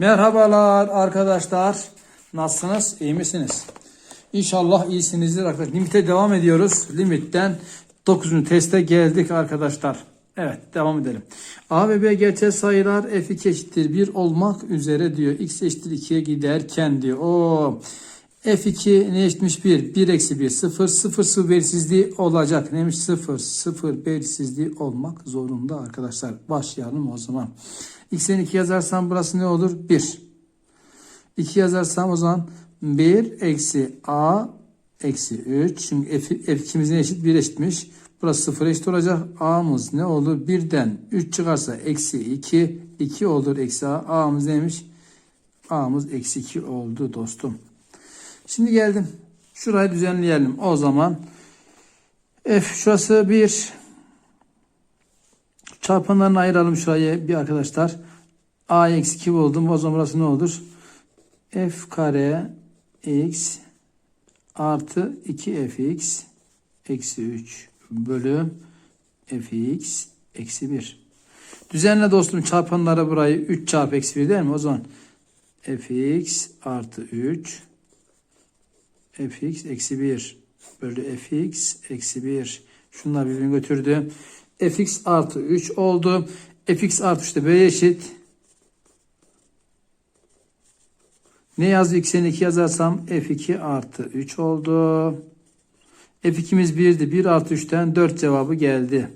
Merhabalar arkadaşlar. Nasılsınız? İyi misiniz? İnşallah iyisinizdir arkadaşlar. Limite devam ediyoruz. Limitten 9. teste geldik arkadaşlar. Evet devam edelim. A ve B gerçel sayılar f2 eşittir 1 olmak üzere diyor. x eşittir 2'ye giderken diyor. Oo. F2 ne eşitmiş 1? 1 eksi 1 0 0 0 belirsizliği olacak. Neymiş 0 0 belirsizliği olmak zorunda arkadaşlar. Başlayalım o zaman. X'den 2 yazarsam burası ne olur? 1. 2 yazarsam o zaman 1 eksi A eksi 3. Çünkü F, F2'miz ne eşit? 1 eşitmiş. Burası 0 eşit olacak. A'mız ne olur? 1'den 3 çıkarsa eksi 2. 2 olur eksi A. A'mız neymiş? A'mız eksi 2 oldu dostum. Şimdi geldim. Şurayı düzenleyelim. O zaman F şurası 1. Çarpanlarını ayıralım şurayı bir arkadaşlar. A eksi 2 buldum. O zaman burası ne olur? F kare x artı 2 fx eksi 3 bölü fx eksi 1. Düzenle dostum çarpanlara burayı 3 çarpı eksi 1 değil mi? O zaman fx artı 3 fx eksi 1 bölü fx eksi 1. Şunlar birbirini götürdü. Fx artı 3 oldu. fx artı 3 de b eşit. Ne yazdı? x'in 2 yazarsam f2 artı 3 oldu. f2'miz 1'di. 1 artı 3'ten 4 cevabı geldi.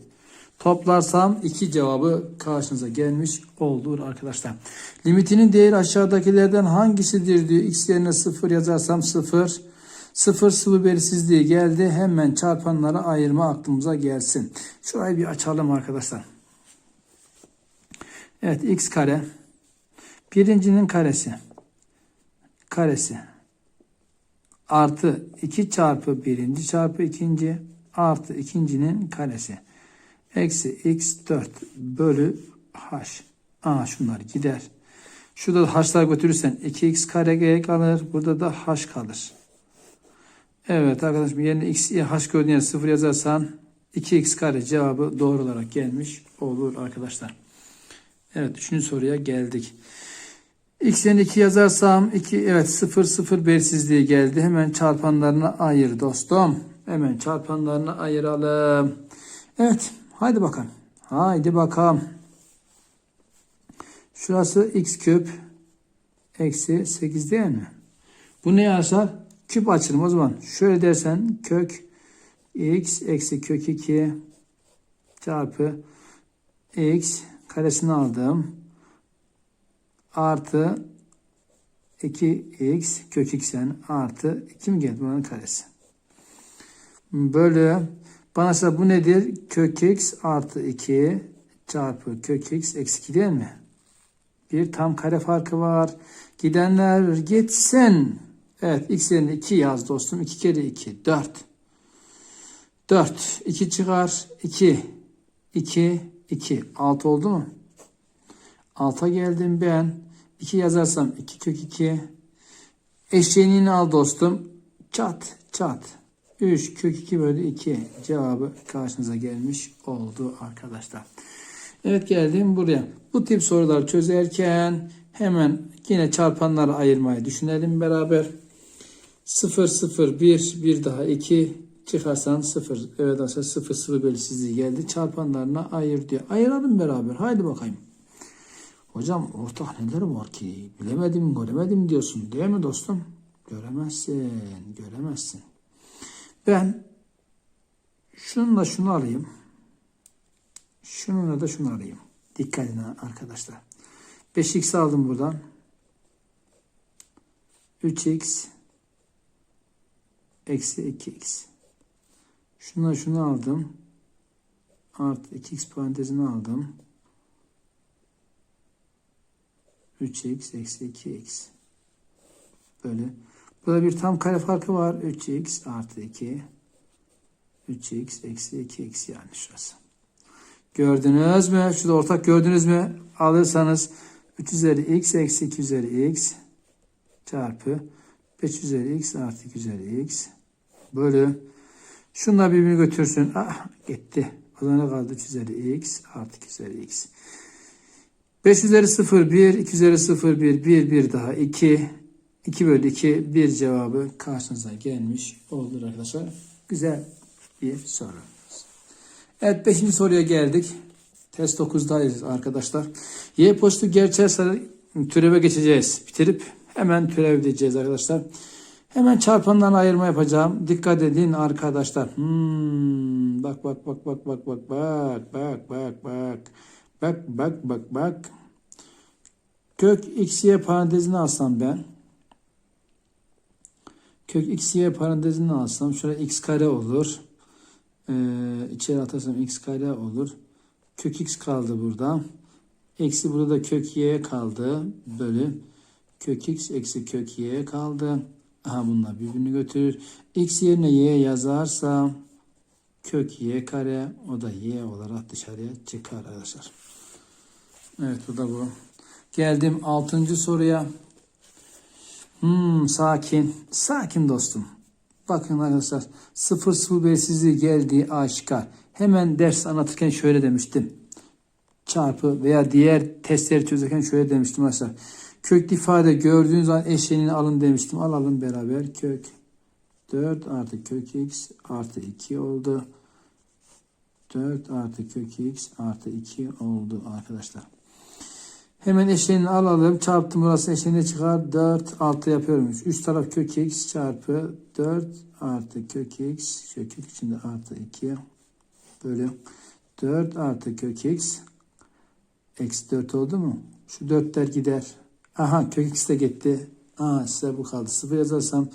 Toplarsam 2 cevabı karşınıza gelmiş oldu arkadaşlar. Limitinin değeri aşağıdakilerden hangisidir diyor. x yerine 0 yazarsam 0. 0 sıvı belirsizliği geldi. Hemen çarpanlara ayırma aklımıza gelsin. Şurayı bir açalım arkadaşlar. Evet x kare. Birincinin karesi. Karesi. Artı 2 çarpı birinci çarpı ikinci artı ikincinin karesi. Eksi x 4 bölü h. Aa şunlar gider. Şurada da h'lar götürürsen 2x kare kalır. Burada da h kalır. Evet arkadaşım yerine x h gördüğün yere 0 yazarsan 2x kare cevabı doğru olarak gelmiş olur arkadaşlar. Evet 3. soruya geldik. X yerine 2 yazarsam 2 evet 0 0 belirsizliği geldi. Hemen çarpanlarına ayır dostum. Hemen çarpanlarına ayıralım. Evet haydi bakalım. Haydi bakalım. Şurası x küp eksi 8 değil mi? Bu ne yazar? Küp açılım o zaman. Şöyle dersen kök x eksi kök 2 çarpı x karesini aldım. Artı 2x kök x'en artı 2 mi geldi bunun karesi? Bölü bana sorsa bu nedir? Kök x artı 2 çarpı kök x eksi 2 değil mi? Bir tam kare farkı var. Gidenler gitsin. Evet x yerine 2 yaz dostum. 2 kere 2 4. 4. 2 çıkar. 2. 2. 2. 6 oldu mu? 6'a geldim ben. 2 yazarsam 2 kök 2. Eşeğini al dostum. Çat çat. 3 kök 2 bölü 2 cevabı karşınıza gelmiş oldu arkadaşlar. Evet geldim buraya. Bu tip soruları çözerken hemen yine çarpanları ayırmayı düşünelim beraber. 0 0 1 1 daha 2 çıkarsan 0 evet arkadaşlar 0 0 belirsizliği geldi. Çarpanlarına ayır diyor. Ayıralım beraber. Haydi bakayım. Hocam ortak neler var ki? Bilemedim, göremedim diyorsun değil mi dostum? Göremezsin, göremezsin. Ben şununla şunu alayım. Şununla da şunu alayım. Dikkatine arkadaşlar. 5x aldım buradan. 3x eksi 2x. Şuna şunu aldım. Artı 2x parantezini aldım. 3x eksi 2x. Böyle. Burada bir tam kare farkı var. 3x artı 2. 3x eksi 2x yani şurası. Gördünüz mü? Şurada ortak gördünüz mü? Alırsanız 3 üzeri x eksi 2 üzeri x çarpı 5 üzeri x artı 2 üzeri x bölü şunlar birbirini götürsün. Ah gitti. O zaman ne kaldı? 3 üzeri x artı 2 üzeri x. 5 üzeri 0 1, 2 üzeri 0 1, 1 1 daha 2. 2 bölü 2 bir cevabı karşınıza gelmiş oldu arkadaşlar. Güzel bir soru. Evet 5. soruya geldik. Test 9'dayız arkadaşlar. Y pozitif gerçel sayı türeve geçeceğiz. Bitirip hemen türev diyeceğiz arkadaşlar. Hemen çarpandan ayırma yapacağım. Dikkat edin arkadaşlar. Hmm, bak bak bak bak bak bak bak bak bak bak. Bak bak bak bak. Kök x'ye parantezine alsam ben. Kök x'ye parantezine alsam şöyle x kare olur. Ee, içeri atarsam x kare olur. Kök x kaldı burada. Eksi burada da kök y kaldı. Bölü. Kök x eksi kök y kaldı. Aha bunlar birbirini götürür. X yerine y yazarsam kök y kare o da y olarak dışarıya çıkar arkadaşlar. Evet bu da bu. Geldim 6. soruya. Hmm, sakin. Sakin dostum. Bakın arkadaşlar sıfır sıfır belirsizliği geldiği aşikar. Hemen ders anlatırken şöyle demiştim. Çarpı veya diğer testleri çözerken şöyle demiştim arkadaşlar. Köklü ifade gördüğünüz zaman eşeğini alın demiştim. Alalım beraber. Kök 4 artı kök x artı 2 oldu. 4 artı kök x artı 2 oldu arkadaşlar. Hemen eşeğini alalım. Çarptım burası eşeğine çıkar. 4 6 yapıyorum. Üst taraf kök x çarpı 4 artı kök x. Kök içinde artı 2 bölü 4 artı kök x eksi 4 oldu mu? Şu 4'ler gider. Aha kök x de gitti. Aa size bu kaldı. 0 yazarsam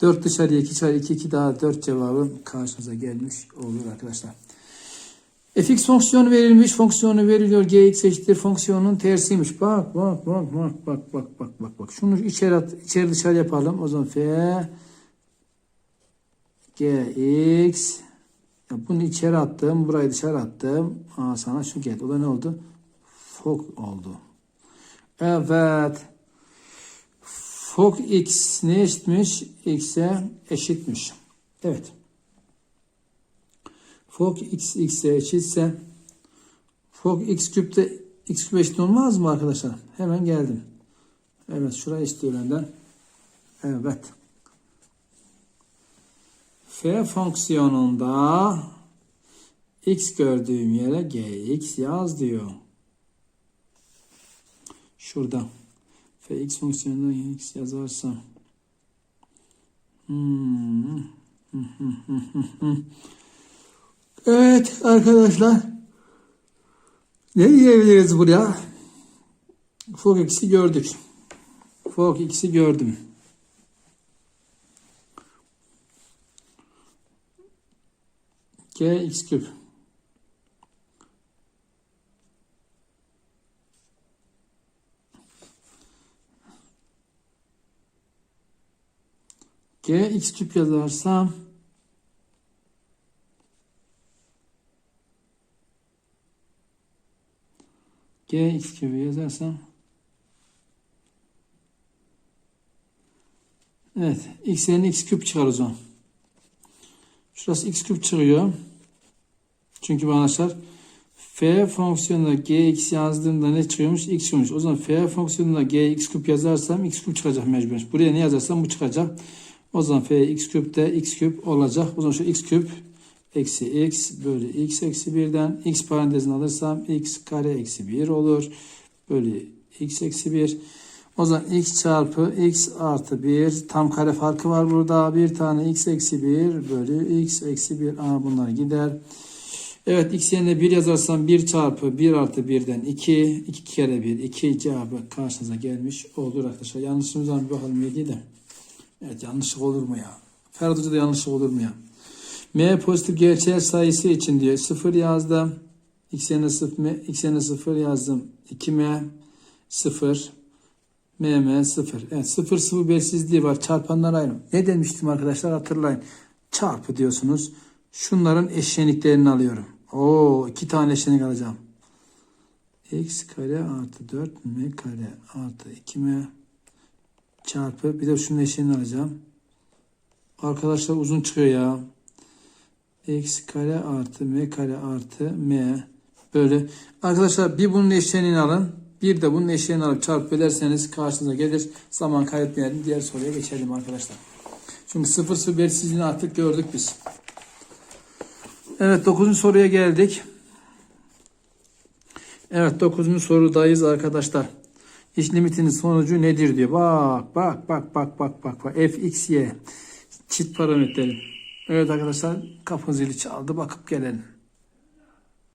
4 dışarıya 2 dışarı 2 2 daha 4 cevabı karşınıza gelmiş olur arkadaşlar. fx fonksiyonu verilmiş. Fonksiyonu veriliyor. gx eşittir fonksiyonun tersiymiş. Bak bak bak bak bak bak bak bak bak. Şunu içeri at, içeri dışarı yapalım. O zaman f gx ya bunu içeri attım. Burayı dışarı attım. Aa, sana şu geldi. O da ne oldu? Fok oldu. Evet. Fok x ne eşitmiş? X'e eşitmiş. Evet. Fok x x'e eşitse fok x küpte x küp eşit olmaz mı arkadaşlar? Hemen geldim. Evet şurayı istiyor benden. Evet. F fonksiyonunda x gördüğüm yere gx yaz diyor. Şurada. Fx fonksiyonunda x yazarsam. Hmm. Evet arkadaşlar. Ne diyebiliriz buraya? Fok x'i gördük. Fok x'i gördüm. G x küp. G x küp yazarsam G x küpü yazarsam Evet. X yerine x küp çıkar o zaman. Şurası x küp çıkıyor. Çünkü arkadaşlar f fonksiyonuna gx yazdığımda ne çıkıyormuş? x çıkıyormuş. O zaman f fonksiyonuna gx küp yazarsam x küp çıkacak mecbur. Buraya ne yazarsam bu çıkacak. O zaman f x küp de x küp olacak. O zaman şu x küp eksi x bölü x eksi 1'den x parantezini alırsam x kare eksi 1 olur. Bölü x eksi 1. O zaman x çarpı x artı 1 tam kare farkı var burada. Bir tane x eksi 1 bölü x eksi 1. Aa, bunlar gider. Evet x yerine 1 yazarsam 1 çarpı 1 artı 1'den 2. 2 kere 1 2 cevabı karşınıza gelmiş olur arkadaşlar. Yanlışımız var mı bakalım 7 de. Evet yanlışlık olur mu ya? Ferhat Hoca da yanlışlık olur mu ya? M pozitif gerçel sayısı için diyor. 0 yazdım. X yerine 0, X yerine 0 yazdım. 2M 0 MM 0. Evet 0 sıvı belirsizliği var. Çarpanlar aynı. Ne demiştim arkadaşlar hatırlayın. Çarpı diyorsunuz. Şunların eşleniklerini alıyorum. Oo iki tane eşlenik alacağım. X kare artı 4 M kare artı 2M çarpı bir de şunun eşleğini alacağım. Arkadaşlar uzun çıkıyor ya. X kare artı M kare artı M böyle. Arkadaşlar bir bunun eşleğini alın. Bir de bunun eşeğini alıp çarpıp ederseniz karşınıza gelir. Zaman kaybetmeyelim. Diğer soruya geçelim arkadaşlar. Çünkü 0-0 belirsizliğini artık gördük biz. Evet 9. soruya geldik. Evet 9. sorudayız arkadaşlar. İş limitinin sonucu nedir diyor. Bak bak bak bak bak bak. bak. f, x, y. Çift parametreleri. Evet arkadaşlar kapı zili çaldı. Bakıp gelelim.